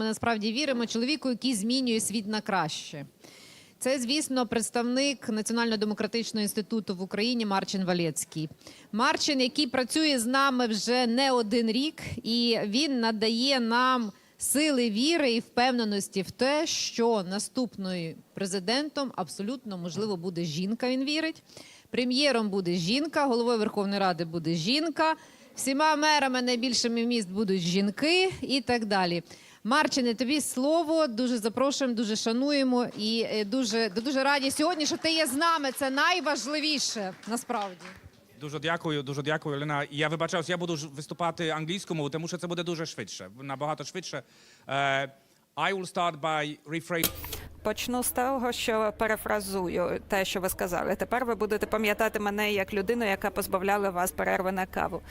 Ми насправді віримо чоловіку, який змінює світ на краще. Це, звісно, представник Національно-демократичного інституту в Україні Марчин Валєцький. Марчин, який працює з нами вже не один рік, і він надає нам сили віри і впевненості в те, що наступною президентом абсолютно можливо буде жінка. Він вірить. Прем'єром буде жінка, головою Верховної Ради буде жінка. Всіма мерами найбільшими міст будуть жінки і так далі. Марчине, тобі слово. Дуже запрошуємо, дуже шануємо і е, дуже, дуже раді сьогодні, що ти є з нами. Це найважливіше насправді. Дуже дякую, дуже дякую, Олена. Я вибачаюся, я буду виступати англійською тому що це буде дуже швидше, набагато швидше. Uh, I will start by rephrasing. Почну з того, що перефразую те, що ви сказали. Тепер ви будете пам'ятати мене як людину, яка позбавляла вас перерви на каву.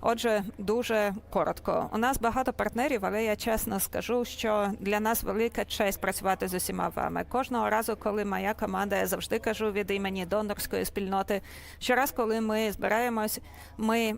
Отже, дуже коротко. У нас багато партнерів, але я чесно скажу, що для нас велика честь працювати з усіма вами. Кожного разу, коли моя команда, я завжди кажу від імені донорської спільноти. Щораз, коли ми збираємось, ми.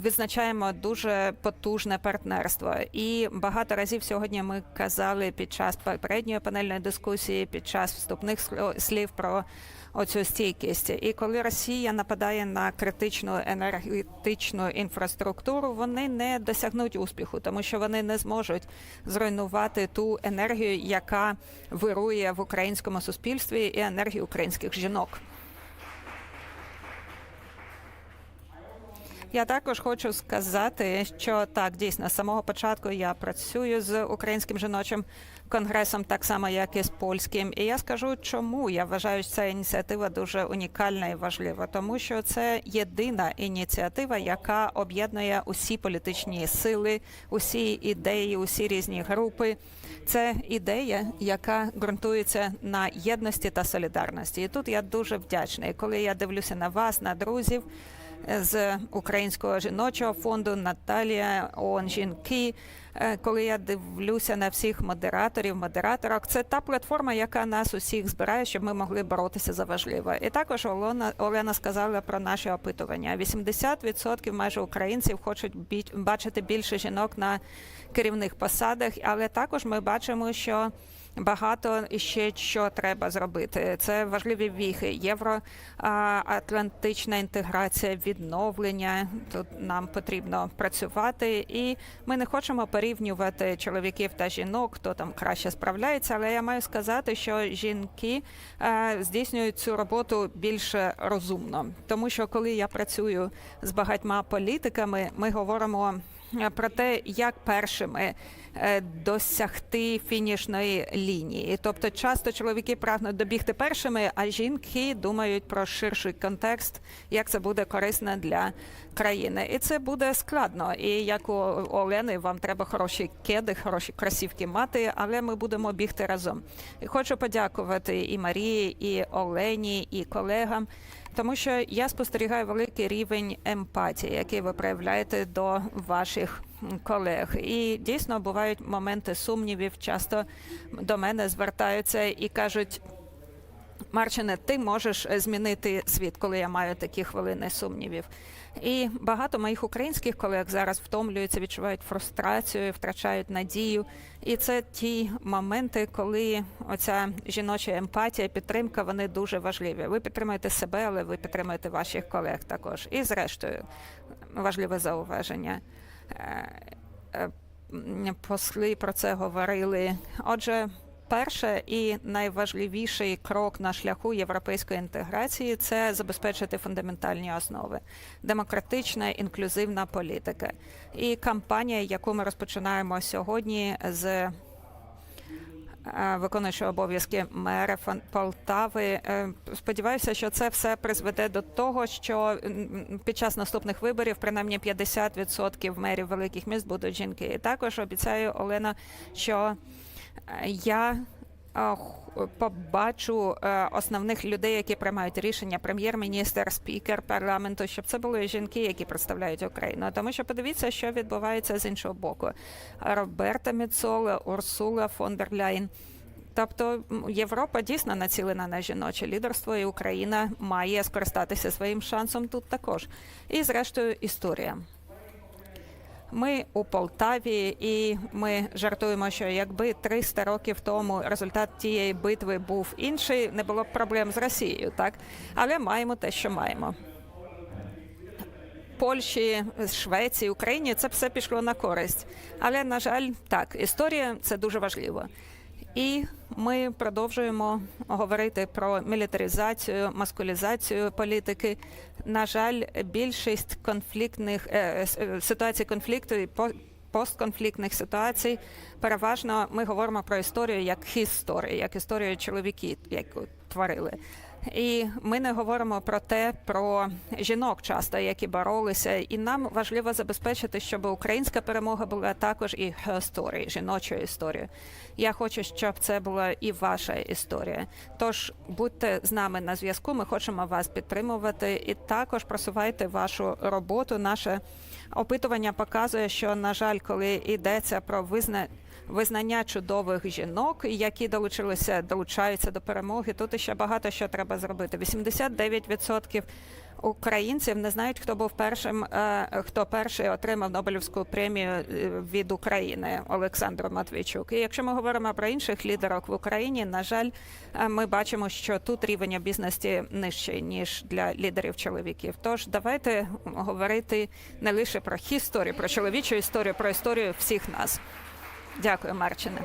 М, відзначаємо дуже потужне партнерство. І багато разів сьогодні ми казали під час попередньої панельної дискусії, під час вступних слів про оцю стійкість. І коли Росія нападає на критичну енергетичну інфраструктуру, вони не досягнуть успіху, тому що вони не зможуть зруйнувати ту енергію, яка вирує в українському суспільстві, і енергію українських жінок. Я також хочу сказати, що так дійсно з самого початку я працюю з українським жіночим конгресом, так само як і з польським. І я скажу, чому я вважаю, що ця ініціатива дуже унікальна і важлива, тому що це єдина ініціатива, яка об'єднує усі політичні сили, усі ідеї, усі різні групи. Це ідея, яка ґрунтується на єдності та солідарності. І тут я дуже вдячна. І коли я дивлюся на вас, на друзів з Українського жіночого фонду Наталія Онжінки. жінки. Коли я дивлюся на всіх модераторів, модераторок, це та платформа, яка нас усіх збирає, щоб ми могли боротися за важливе. І також Олена, Олена сказала про наші опитування. 80% майже українців хочуть бачити більше жінок на керівних посадах, але також ми бачимо, що Багато ще що треба зробити. Це важливі віхи. Євроатлантична інтеграція, відновлення. Тут нам потрібно працювати, і ми не хочемо порівнювати чоловіків та жінок, хто там краще справляється. Але я маю сказати, що жінки е, здійснюють цю роботу більш розумно, тому що коли я працюю з багатьма політиками, ми говоримо. Е, Про те, як першими е, досягти фінішної лінії, тобто часто чоловіки прагнуть добігти першими, а жінки думають про ширший контекст, як це буде корисно для країни, і це буде складно. І як у Олени, вам треба хороші кеди, хороші кросівки мати, але ми будемо бігти разом. І хочу подякувати і Марії, і Олені, і колегам. Тому що я спостерігаю великий рівень емпатії, який ви проявляєте до ваших колег. І дійсно бувають моменти сумнівів. Часто до мене звертаються і кажуть. Марчине, ти можеш е, змінити світ, коли я маю такі хвилини сумнівів. І багато моїх українських колег зараз втомлюються, відчувають фрустрацію, втрачають надію. І це ті моменти, коли оця жіноча емпатія, підтримка, вони дуже важливі. Ви підтримуєте себе, але ви підтримуєте ваших колег також. І зрештою, важливе зауваження. Е, е, Посли про це говорили. Отже, Перше і найважливіший крок на шляху європейської інтеграції це забезпечити фундаментальні основи, демократична інклюзивна політика. І кампанія, яку ми розпочинаємо сьогодні з е, виконуючого обов'язки мера Полтави. Е, Сподіваюся, що це все призведе до того, що під час наступних виборів принаймні 50% мерів великих міст будуть жінки. І також обіцяю Олена, що я побачу е, основних людей, які приймають рішення, прем'єр-міністр, спікер парламенту, щоб це були жінки, які представляють Україну. Тому що подивіться, що відбувається з іншого боку. Роберта Міцола, Урсула фон дер Ляйн. Тобто Європа дійсно націлена на жіноче лідерство, і Україна має скористатися своїм шансом тут також. І зрештою історія. Ми у Полтаві, і ми жартуємо, що якби 300 років тому результат тієї битви був інший, не було б проблем з Росією, так? Але маємо те, що маємо. Польщі, Швеції, Україні це все пішло на користь. Але, на жаль, так, історія це дуже важливо. І ми продовжуємо говорити про мілітаризацію, маскулізацію політики. На жаль, більшість конфліктних е, е, ситуацій конфлікту і по- постконфліктних ситуацій переважно ми говоримо про історію як історію, як історію чоловіків, яку творили. І ми не говоримо про те, про жінок часто, які боролися, і нам важливо забезпечити, щоб українська перемога була також і історією, жіночою історією. Я хочу, щоб це була і ваша історія. Тож будьте з нами на зв'язку. Ми хочемо вас підтримувати і також просувайте вашу роботу. Наше опитування показує, що на жаль, коли йдеться про визна... визнання чудових жінок, які долучилися, долучаються до перемоги. Тут ще багато що треба зробити. 89% українців не знають, хто був першим, е, хто перший отримав Нобелівську премію е, від України Олександр Матвійчук. І якщо ми говоримо про інших лідерок в Україні, на жаль, е, ми бачимо, що тут рівень обізнаності нижчий ніж для лідерів чоловіків. Тож давайте говорити не лише про історію, про чоловічу історію, про історію всіх нас. Дякую, Марчине.